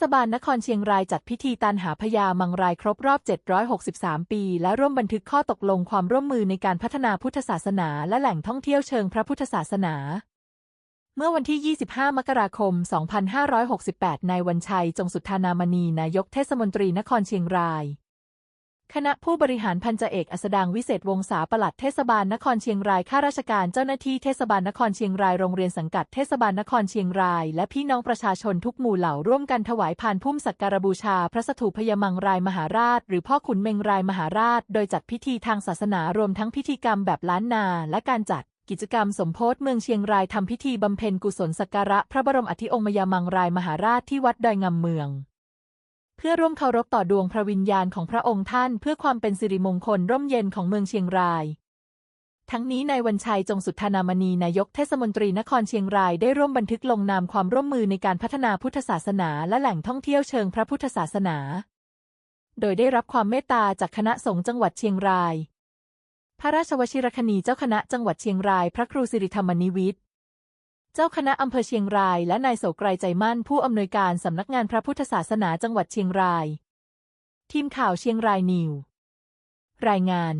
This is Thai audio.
ศบาลนครเชียงรายจัดพิธีตันหาพญามังรายครบรอบ 763 ปี และร่วมบันทึกข้อตกลงความร่วมมือในการพัฒนาพุทธศาสนาและแหล่งท่องเที่ยวเชิงพระพุทธศาสนา เมื่อวันที่ 25 มกราคม 2568 นายวันชัย จงสุทธานามณี นายกเทศมนตรีนครเชียงราย คณะผู้บริหารพันจ่าเอกอัสดางวิเศษวงศาปลัดเทศบาลนครเชียงรายข้าราชการเจ้าหน้าที่เทศบาลนครเชียงรายโรงเรียนสังกัดเทศบาลนครเชียงราย และพี่น้องประชาชนทุกหมู่เหล่าร่วมกันถวายพานพุ่มสักการบูชา พระสถูพยมังรายมหาราช หรือพ่อขุนเมงรายมหาราช โดยจัดพิธีทางศาสนารวมทั้งพิธีกรรมแบบล้านนาและการจัดกิจกรรมสมโพธิเมืองเชียงรายทำพิธีบำเพ็ญกุศลสักการะพระบรมอธิองค์มยามังรายมหาราชที่วัดดอยงำเมือง พื่อร่วมเคารพต่อดวงพระวิญญาณของพระองค์ท่าน เพื่อความเป็นสิริมงคลร่มเย็นของเมืองเชียงราย ทั้งนี้นายวันชัยจงสุทธานามณีนายกเทศมนตรีนครเชียงรายได้ร่วมบันทึกลงนามความร่วมมือในการพัฒนาพุทธศาสนาและแหล่งท่องเที่ยวเชิงพระพุทธศาสนา โดยได้รับความเมตตาจากคณะสงฆ์จังหวัดเชียงราย พระราชวชิรคณีเจ้าคณะจังหวัดเชียงราย พระครูสิริธรรมนิวิทย์ เจ้าคณะอำเภอเชียงราย และนายโสไกรใจมั่นผู้อำนวยการสำนักงานพระพุทธศาสนาจังหวัดเชียงราย ทีมข่าวเชียงรายนิว รายงาน